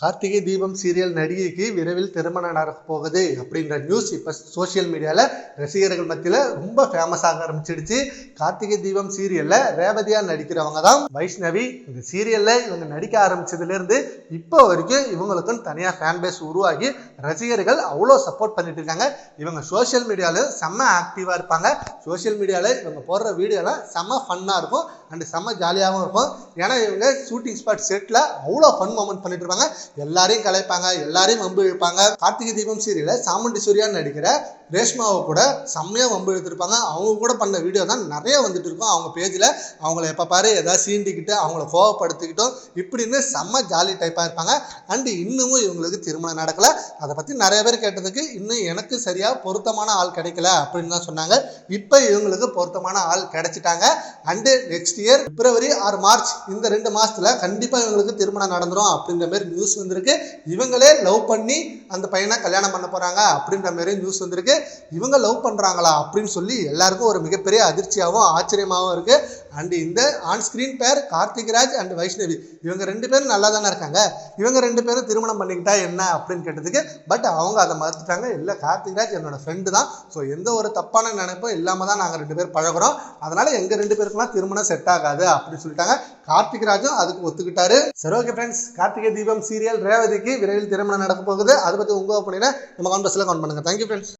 Karthigai Deepam serial நடிகைக்கு விரைவில் திருமணம் நடக்க போகுது அப்படின்ற நியூஸ் இப்போ சோஷியல் மீடியாவில் ரசிகர்கள் மத்தியில் ரொம்ப ஃபேமஸ் ஆக ஆரம்பிச்சிடுச்சு. கார்த்திகை தீபம் சீரியலில் ரேவதியாக நடிக்கிறவங்க தான் வைஷ்ணவி. இந்த சீரியலில் இவங்க நடிக்க ஆரம்பிச்சதுலேருந்து இப்போ வரைக்கும் இவங்களுக்கும் தனியாக ஃபேன் பேஸ் உருவாகி ரசிகர்கள் அவ்வளோ சப்போர்ட் பண்ணிட்டு இருக்காங்க. இவங்க சோஷியல் மீடியாவில் செம்ம ஆக்டிவாக இருப்பாங்க. சோஷியல் மீடியாவில் இவங்க போடுற வீடியோலாம் செம்ம ஃபன்னாக இருக்கும். அண்ட் செம்ம ஜாலியாகவும் இருக்கும். ஏன்னா இவங்க ஷூட்டிங் ஸ்பாட் செட்டில் அவ்வளோ ஃபன் மூமெண்ட் பண்ணிட்டு இருப்பாங்க. எல்லாரையும் கலைப்பாங்க எல்லாரையும் வம்பு இழுப்பாங்க. கார்த்திகை தீபம் சீரியல சாமுண்டி சூர்யான்னு நடிக்கிற ரேஷ்மாவை கூட செம்மையாக வம்பு இழுத்துருப்பாங்க அவங்க கூட பண்ண வீடியோ தான் நிறைய வந்துட்டு இருக்கும். அவங்க பேஜில் அவங்கள எப்போ பாரு ஏதாவது சீண்டிக்கிட்டு அவங்கள கோவப்படுத்திக்கிட்டோம் இப்படின்னு செம்ம ஜாலி டைப்பாக இருப்பாங்க. அண்டு இன்னமும் இவங்களுக்கு திருமணம் நடக்கலை. அதை பற்றி நிறைய பேர் கேட்டதுக்கு இன்னும் எனக்கு சரியாக பொருத்தமான ஆள் கிடைக்கல அப்படின்னு தான் சொன்னாங்க. இப்போ இவங்களுக்கு பொருத்தமான ஆள் கிடைச்சிட்டாங்க. And next year February or March இந்த ரெண்டு மாதத்தில் கண்டிப்பாக இவங்களுக்கு திருமணம் நடந்துரும் அப்படின்ற மாதிரி நியூஸ் வந்திருக்கு. இவங்களே லவ் பண்ணி அந்த பையனை கல்யாணம் பண்ண போகிறாங்க அப்படின்ற மாதிரி நியூஸ் வந்திருக்கு. இவங்க லவ் பண்ணுறாங்களா அப்படின்னு சொல்லி எல்லாருக்கும் ஒரு மிகப்பெரிய அதிர்ச்சியாகவும் ஆச்சரியமாகவும் இருக்கு. அண்ட் இந்த ஆன் ஸ்க்ரீன் பேர் கார்த்திக்ராஜ் அண்ட் வைஷ்ணவி. இவங்க ரெண்டு பேரும் நல்லா தானே இருக்காங்க? இவங்க ரெண்டு பேரும் திருமணம் பண்ணிக்கிட்டா என்ன அப்படின்னு கேட்டதுக்கு பட் அவங்க அதை மறுத்துட்டாங்க. இல்லை கார்த்திக்ராஜ் என்னோட ஃப்ரெண்டு தான். ஸோ எந்த ஒரு தப்பான நினைப்பும் இல்லாமல் தான் நாங்கள் ரெண்டு பேர் பழகுறோம். அதனால் எங்கள் ரெண்டு பேருக்குலாம் திருமணம் செட் ஆகாது அப்படின்னு சொல்லிட்டாங்க. கார்த்திக்ராஜும் அதுக்கு ஒத்துக்கிட்டாரு. சரி okay friends Karthigai Deepam serial ரேவதிக்கு விரைவில் திருமணம் நடக்க போகுது. அதை பற்றி உங்கள் ஒப்பீனியனை நம்ம கான்பஸில் கவுண்ட் பண்ணுங்கள் தேங்க்யூ ஃப்ரெண்ட்ஸ்